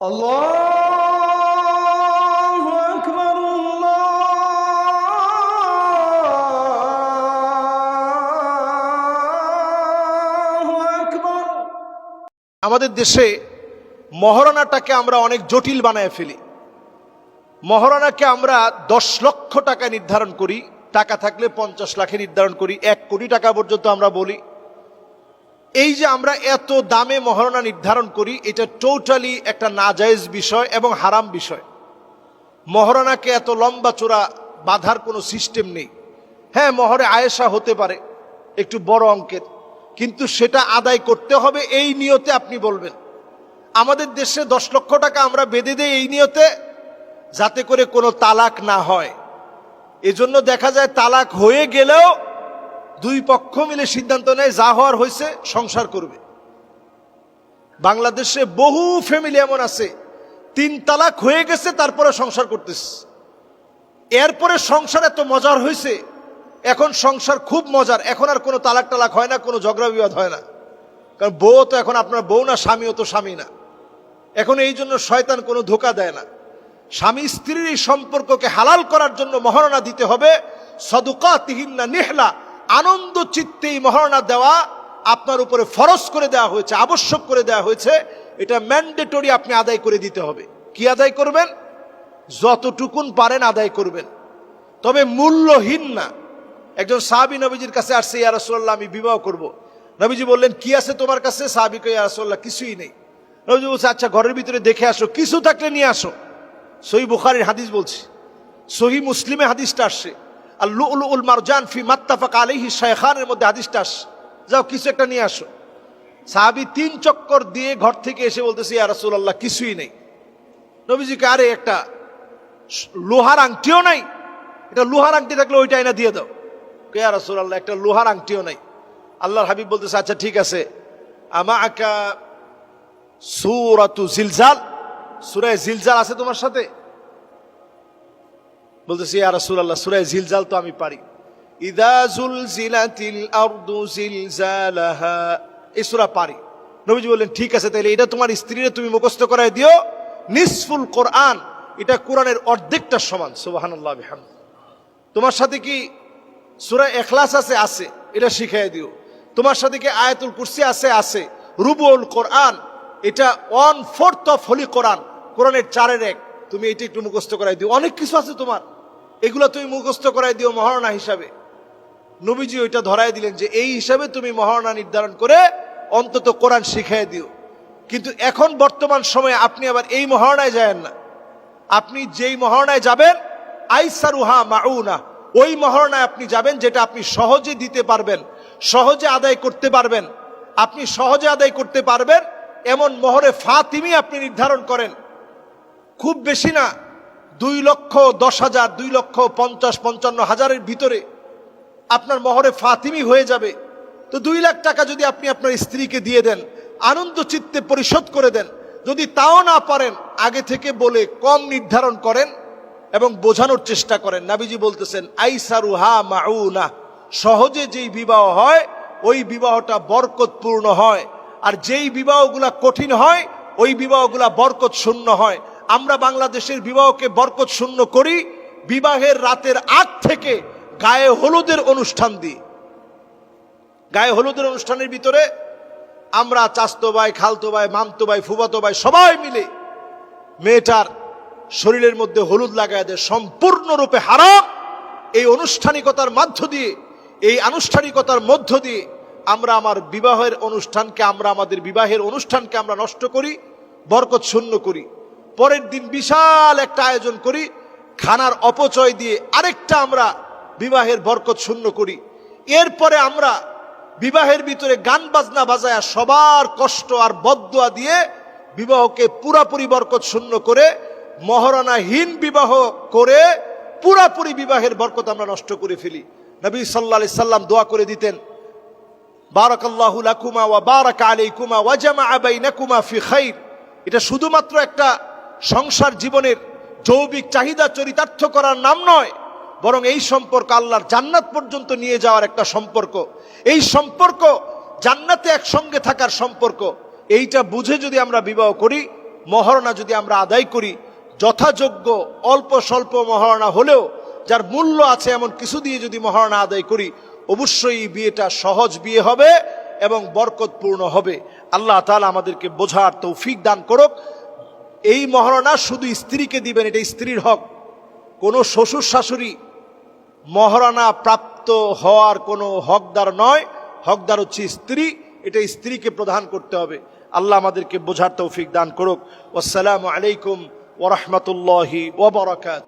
الله أكبر الله أكبر আমাদের দেশে মহারণাটাকে আমরা অনেক জটিল বানায় ফেলি মহারণাকে আমরা দশ লক্ষ টাকা নির্ধারণ করি টাকা থাকলে পঞ্চাশ লাখে নির্ধারণ করি এক কোটি টাকা পর্যন্ত আমরা বলি এই যে আমরা এত দামে মহারণা নির্ধারণ করি, এটা টোটালি একটা নাজায়েজ বিষয় এবং হারাম বিষয়। মহারণাকে এত লম্বা চোরা বাধার কোনো সিস্টেম নেই। হ্যাঁ মহরে আয়েশা হতে পারে, একটু বড় অঙ্কের, কিন্তু সেটা আদায় করতে হবে এই নিয়তে আপনি বলবেন। আমাদের দেশে দশ লক্ষ টাকা আমরা বেঁধে দেই এই নিয়তে, যাতে করে কোনো তালাক না হয়। এজন্য দেখা যায় তালাক হয়ে গেলেও দুই পক্ষ মিলে সিদ্ধান্ত নেয়, যা হওয়ার হয়েছে, সংসার করবে। বাংলাদেশে বহু ফ্যামিলি এমন আছে, তিন তালাক হয়ে গেছে, তারপরে সংসার করতেছে। এরপরে সংসার এত মজার হয়েছে, এখন সংসার খুব মজার, এখন আর কোনো তালাক টালাক হয় না, কোনো ঝগড়া বিবাদ হয় না। কারণ বউ তো এখন আপনার বউ না, স্বামীও তো স্বামী না। এখন এই জন্য শয়তান কোনো ধোকা দেয় না। স্বামী স্ত্রীর এই সম্পর্ককে হালাল করার জন্য মহারণা দিতে হবে সদুকা তিহিন্না নেহলা আনন্দ, চিত্তে, মহারণা দেওয়া আপনার উপরে ফরজ করে দেওয়া হয়েছে, আবশ্যক করে দেওয়া হয়েছে। এটা ম্যান্ডেটরি আপনি আদায় করে দিতে হবে। কি আদায় করবেন? যতটুকুন পারেন আদায় করবেন। তবে মূল্যহীন না। একজন সাহাবি নবীজির কাছে আসছে, ইয়া রাসূলুল্লাহ, আমি বিবাহ করব। নবীজি বললেন, কি আছে তোমার কাছে? সাহাবিকে ইয়া রাসূলুল্লাহ, কিছুই নেই। নবীজি বলছে আচ্ছা ঘরের ভিতরে দেখে আসো, কিছু থাকলে নিয়ে আসো। সহি বুখারির হাদিস বলছি। সহি মুসলিমে হাদিসটা আসছে। আর লু উল মারজান ফি মাত্তাফাক আলাইহি শায়খানের মধ্যে আসছে যাও, কিছু একটা নিয়ে আসো। সাহাবি তিন চক্কর দিয়ে ঘর থেকে এসে বলতেছে, ইয়া রাসূলুল্লাহ, কিছুই নেই। নবীজিকে, আরে, একটা লোহার আংটিও নাই। এটা লোহার আংটি থাকলে ওইটা এনে দিয়ে দাও। কে আর আল্লাহ একটা লোহার আংটিও নাই। আল্লাহর হাবিব বলতেছে আচ্ছা ঠিক আছে। আমা আকা সুরাতু জিলজাল? সুরায় জিলজাল আছে তোমার সাথে? বলতেছি আর ইয়া রাসূলুল্লাহ সুরায় জিলজাল তো আমি পারি। ইদা জুলজিলাতিল আরদু জিলজালাহা, এই সূরা পারি। নবীজি বললেন, ঠিক আছে তাহলে এটা তোমার স্ত্রীরে তুমি মুখস্থ করায় দিও। নিসফুল কোরআন, এটা কোরআনের অর্ধেকটা সমান। সুবহানাল্লাহ, বিহামদ। তোমার সাথে কি সূরা এখলাস আছে? আছে, এটা শিখাই দিও। তোমার সাথে কি আয়াতুল কুরসি আছে? আছে। রুবুল কোরআন, এটা one fourth of holy Quran, কোরআনের চারের এক। তুমি এটা একটু মুখস্থ করাই দিও। অনেক কিছু আছে তোমার। এগুলো তুমি মুখস্থ করাই দিও মহারণা হিসাবে। নবীজি ওইটা ধরাই দিলেন যে এই হিসাবে তুমি মহারণা নির্ধারণ করে অন্তত কোরআন শিখাই দিও। কিন্তু এখন বর্তমান সময়ে আপনি আবার এই মহারণায় যায় না। আপনি যেই মহারণায় যাবেন, আইসারুহা মাউনা, ওই মহারণায় আপনি যাবেন যেটা আপনি সহজে দিতে পারবেন, সহজে আদায় করতে পারবেন। আপনি সহজে আদায় করতে পারবেন, এমন মহরে ফাতিমি আপনি নির্ধারণ করেন। খুব বেশি না দুই লক্ষ দশ হাজার, দুই লক্ষ পঞ্চাশ, পঞ্চান্ন হাজারের ভিতরে আপনার মহরে ফাতিমি হয়ে যাবে। তো দুই লাখ টাকা যদি আপনি আপনার স্ত্রীকে দিয়ে দেন, আনন্দ চিত্তে পরিশোধ করে দেন, যদি তাও না পারেন, আগে থেকে বলে কম নির্ধারণ করেন এবং বোঝানোর চেষ্টা করেন। নাবিজি বলতেছেন আইসারুহা মাউনা। সহজে যেই বিবাহ হয়, ওই বিবাহটা বরকতপূর্ণ হয়। আর যেই বিবাহগুলা কঠিন হয়, ওই বিবাহগুলা বরকত শূন্য হয়। আমরা বাংলাদেশের বিবাহকে বরকত শূন্য করি, বিবাহের রাতের আগ থেকে গায়ে হলুদের অনুষ্ঠান দিই। গায়ে হলুদের অনুষ্ঠানের ভিতরে আমরা চাস্তো ভাই, খালতো ভাই, মামতো ভাই, ফুবাতো ভাই সবাই মিলে মেয়েটার শরীরের মধ্যে হলুদ লাগায় দেয়। সম্পূর্ণরূপে হারাম। এই আনুষ্ঠানিকতার মধ্য দিয়ে, এই আনুষ্ঠানিকতার মধ্য দিয়ে আমরা আমার বিবাহের অনুষ্ঠানকে, আমরা আমাদের বিবাহের অনুষ্ঠানকে আমরা নষ্ট করি, বরকত শূন্য করি। পরের দিন বিশাল একটা আয়োজন করি, খানার অপচয় দিয়ে আরেকটা আমরা বিবাহের বরকত শূন্য করি। এরপরে আমরা বিবাহের ভিতরে গান বাজনা বাজায় সবার কষ্ট আর বদুয়া দিয়ে বিবাহকে পুরাপুরি বরকত শূন্য করে, মহারণাহীন বিবাহ করে পুরাপুরি বিবাহের বরকত আমরা নষ্ট করে ফেলি। নবী সাল্লা সাল্লাম দোয়া করে দিতেন, বারাকাল্লাহু লাকুমা ওয়া বারাকা আলাইকুমা ওয়া জামাআ বাইনাকুমা ফি খাইর। এটা শুধুমাত্র একটা সংসার জীবনের যৌবিক চাহিদা চরিতার্থ করার নাম নয়, বরং এই সম্পর্ক আল্লাহর জান্নাত পর্যন্ত নিয়ে যাওয়ার একটা সম্পর্ক। এই সম্পর্ক, জান্নাতে একসঙ্গে থাকার সম্পর্ক, এইটা বুঝে যদি আমরা বিবাহ করি, মহারণা যদি আমরা আদায় করি, যথাযোগ্য অল্প স্বল্প মহারণা হলেও, যার মূল্য আছে এমন কিছু দিয়ে যদি মহারণা আদায় করি, অবশ্যই বিয়েটা সহজ বিয়ে হবে এবং বরকতপূর্ণ হবে। আল্লাহ তালা আমাদেরকে বোঝার তৌফিক দান করুক। এই মহারণা শুধু স্ত্রীকে দিবেন, এটা স্ত্রীর হক। কোনো শ্বশুর শাশুড়ি মহারণা প্রাপ্ত হওয়ার কোনো হকদার নয়। হকদার হচ্ছে স্ত্রী, এটা স্ত্রীকে প্রদান করতে হবে। আল্লাহ আমাদেরকে বোঝার তৌফিক দান করুক। আসসালামু আলাইকুম ওরহমতুল্লাহি ওবরাকাত